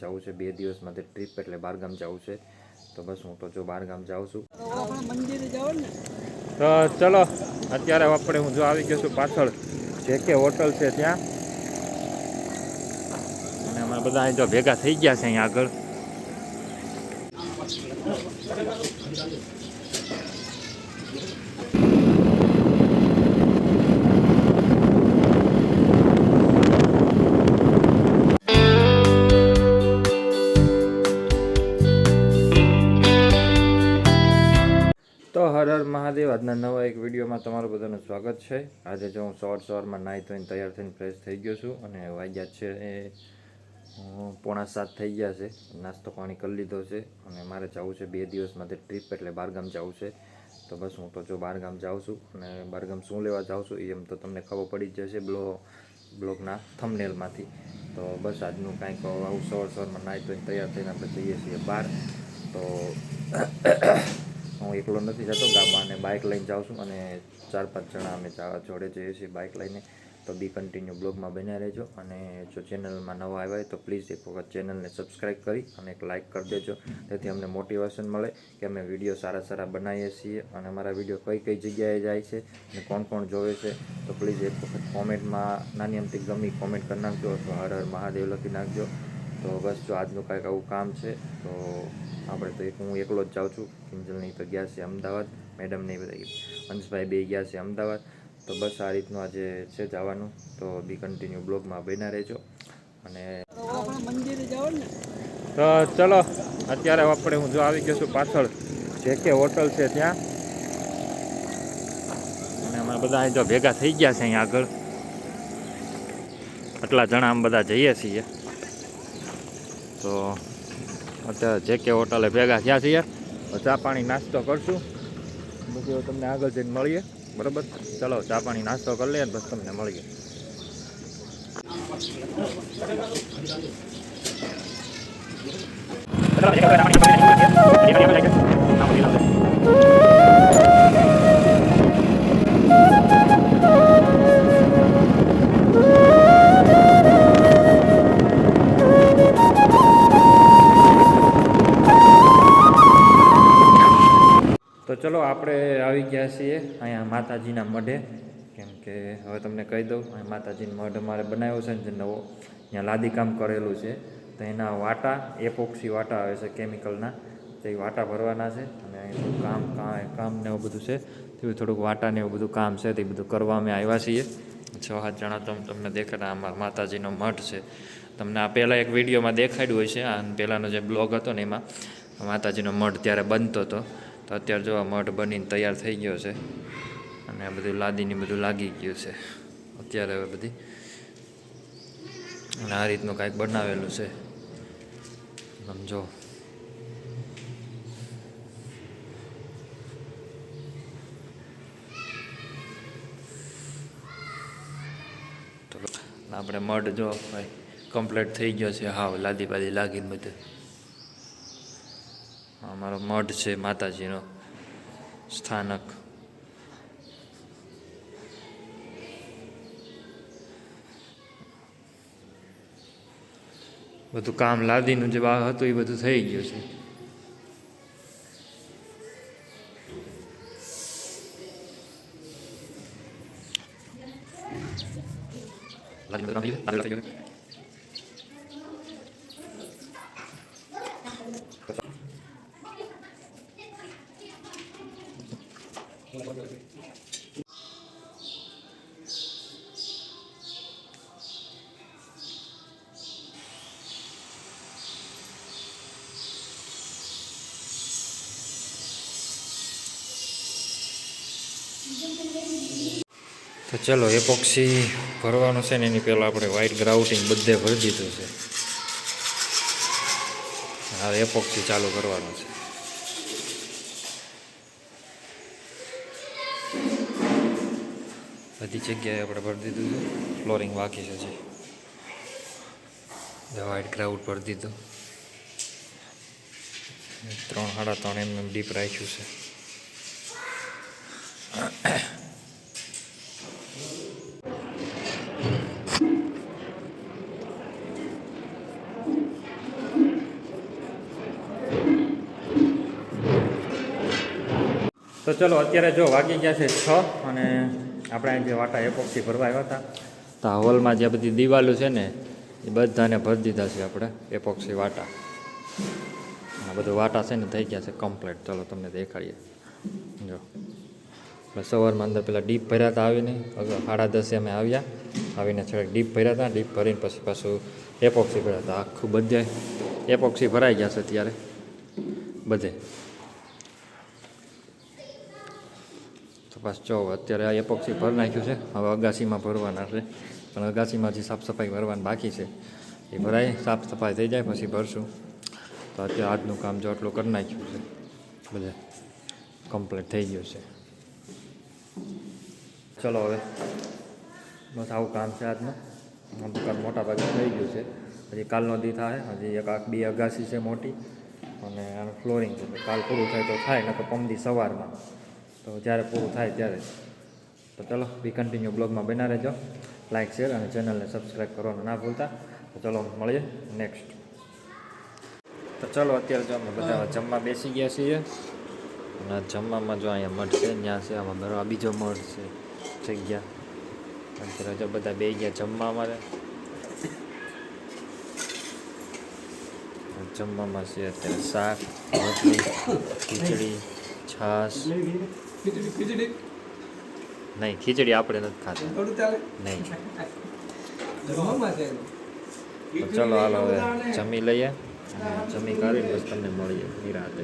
જવું છે, બે દિવસ માટે ટ્રીપ એટલે બહારગામ જવું છે. તો બસ હું તો જો બહારગામ જાઉં છું. તો ચલો, અત્યારે આપણે હું જો આવી ગયો છું પાછળ જે કે હોટલ છે ત્યાં. અને અમે બધા અહીં જો ભેગા થઈ ગયા છે અહીંયા આગળ. હર હર મહાદેવ. આજના નવા એક વિડીયોમાં તમારું બધાનું સ્વાગત છે. આજે જો હું સવાર સવારમાં નાહી ધોઈને તૈયાર થઈને ફ્રેશ થઈ ગયો છું અને વાગ્યા છે એ પોણા સાત થઈ ગયા છે. નાસ્તો પાણી કરી લીધો છે અને મારે જવું છે બે દિવસ માટે ટ્રીપ એટલે બહારગામ જવું છે. તો બસ હું તો જો બહારગામ જાઉં છું અને બહારગામ શું લેવા જાઉં છું એમ તો તમને ખબર પડી જ જશે બ્લો, બ્લોગના થમનેલમાંથી તો બસ આજનું કાંઈક આવું સવાર સવારમાં નાહી ધોઈને તૈયાર થઈને આપણે જઈએ છીએ બહાર. તો હું એકલો નથી જતો, ગામમાં અને બાઇક લઈને જાઉં છું અને ચાર પાંચ જણા અમે જોડે જઈએ છીએ બાઇક લઈને. તો બી કન્ટિન્યુ બ્લોગમાં બન્યા રહેજો અને જો ચેનલમાં નવા આવ્યા હોય તો પ્લીઝ એક વખત ચેનલને સબસ્ક્રાઈબ કરી અને એક લાઇક કરી દેજો. તેથી અમને મોટિવેશન મળે કે અમે વીડિયો સારા સારા બનાવીએ છીએ અને અમારા વીડિયો કઈ કઈ જગ્યાએ જાય છે અને કોણ કોણ જોવે છે. તો પ્લીઝ એક વખત કોમેન્ટમાં નાની અમથી ગમી કોમેન્ટ કરી નાખજો અથવા હર હર મહાદેવ લખી નાખજો. તો બસ જો આજનું કાંઈક આવું કામ છે, તો આપણે તો એક હું એકલો જ જાઉં છું. કિંજલની તો ગયા છે અમદાવાદ મેડમ એ બધા અંશભાઈ બે ગયા છે અમદાવાદ. તો બસ આ રીતનું આજે છે જવાનું. તો બી કન્ટિન્યુ બ્લોગમાં બન્યા રહેજો. અને તો ચલો, અત્યારે આપણે હું જો આવી ગયો છું પાછળ જે કે હોટલ છે ત્યાં. અને અમે બધા અહીં જો ભેગા થઈ ગયા છે અહીં આગળ. આટલા જણા આમ બધા જઈએ છીએ. તો અત્યારે જે કે હોટલે ભેગા થયા છીએ ચા પાણી નાસ્તો કરશું. પછી તમને આગળ જઈને મળીએ, બરાબર? ચલો, ચા પાણી નાસ્તો કરી લઈએ બસ તમને મળીએ. તો ચલો, આપણે આવી ગયા છીએ અહીંયા માતાજીના મઢે. કેમ કે હવે તમને કહી દઉં, અહીંયા માતાજીનો મઢ અમારે બનાવ્યો છે ને જે નવો ત્યાં લાદીકામ કરેલું છે. તો એના વાટા, એપોક્સી વાટા આવે છે કેમિકલના. તે વાટા ભરવાના છે અને અહીં કામ કામ ને એવું બધું છે. તેવું થોડુંક વાટા ને એવું બધું કામ છે તે બધું કરવા અમે આવ્યા છીએ. છ, સાત જણા તો તમને દેખાતા અમારા માતાજીનો મઠ છે. તમને આ પહેલાં એક વિડીયોમાં દેખાડ્યું હોય છે આ પહેલાંનો જે બ્લોગ હતો ને એમાં, માતાજીનો મઠ ત્યારે બનતો હતો. તો અત્યારે જો આ મઠ બનીને તૈયાર થઈ ગયો છે. અને આ બધું લાદીને બધું લાગી ગયું છે. અત્યારે હવે બધી અને આ રીતનું કાંઈક બનાવેલું છે. સમજો આપણે મઢ જો કમ્પ્લીટ થઈ ગયો છે. હાવ લાદી બાદી લાગીને બધું. અમારો મઠ છે, માતાજીનો સ્થાનક. બધું કામ લાદીનું જે બાગ હતું એ બધું થઈ ગયું છે. લાદીનું બધું કામ થઈ ગયું લાદીનું થઈ ગયું તો ચલો, એપોક્સી ભરવાનું છે ને એની પહેલાં આપણે વ્હાઇટ ગ્રાઉટિંગ બધે ભરી દીધું છે. હવે એપોક્સી ચાલુ કરવાનું છે. બધી જગ્યાએ આપણે ભરી દીધું છે. ફ્લોરિંગ બાકી છે હજી વાઇટ ગ્રાઉન્ડ ભરી દીધું. ત્રણ, સાડા ત્રણ એમ એમ ડીપ રાખ્યું છે. તો ચલો, અત્યારે જો વાગી ગયા છે છ અને આપણે જે વાટા એપોક્સી ભરવા આવ્યા હતા. તો હોલમાં જે બધી દિવાલો છે ને, એ બધાને ભરી દીધા છે આપણે, એપોક્સી વાટા. આ બધું વાટા છે ને, થઈ ગયા છે કમ્પ્લીટ ચલો તમને દેખાડીએ. જો. સવારમાં અંદર પેલા ડીપ ભર્યા હતા આવીને સાડા દસે અમે આવ્યા. આવીને છેક ડીપ ભર્યા હતા, ડીપ ભરીને પછી પાછું એપોક્સી ભર્યા હતા. આખું બધે એપોક્સી ભરાઈ ગયા છે અત્યારે. બધે. તો પાછું જો, અત્યારે આ એપોક્સી ભરી નાખ્યું છે. હવે અગાસીમાં ભરવાના છે. પણ અગાસીમાં જે સાફ સફાઈ ભરવાની બાકી છે. એ ભરાય સાફ સફાઈ થઈ જાય, પછી ભરશું. તો અત્યારે આજનું કામ જો આટલું કરી નાખ્યું છે. બધે કમ્પ્લીટ થઈ ગયું છે. ચલો હવે. બસ આવું કામ છે આજનું. આમ કામ મોટા ભાગે થઈ ગયું છે. હજી કાલનો દી થાય, હજી એક આખ બી અગાસી છે મોટી. અને આનું ફ્લોરિંગ છે. કાલ પૂરું થાય તો થાય ને તો પમદી સવારમાં. તો જ્યારે પૂરું થાય ત્યારે. તો ચલો બી કન્ટિન્યુ બ્લોગમાં બના રહેજો. લાઇક શેર અને ચેનલને સબસ્ક્રાઈબ કરવાનું ના ભૂલતા. તો ચલો, મળીએ નેક્સ્ટ તો ચલો, અત્યારે જો અમે બધા જમવા બેસી ગયા છીએ. અને જમવામાં જો અહીંયા મઠ છે, ત્યાં છે, આમાં બરાબર બીજો મઠ છે, જગ્યા. અત્યારે જો બધા બે ગયા જમવા અમારે. જમવામાં છે અત્યારે શાક, રોટલી, ખીચડી, છાશ. ખીચડી ખીચડી. નહીં ખીચડી આપણે નથી ખાતા થોડું ચાલે? નહીં. ચલો હાલો હવે જમી લઈએ જમી કરીને બસ તમને મળીએ નિરાતે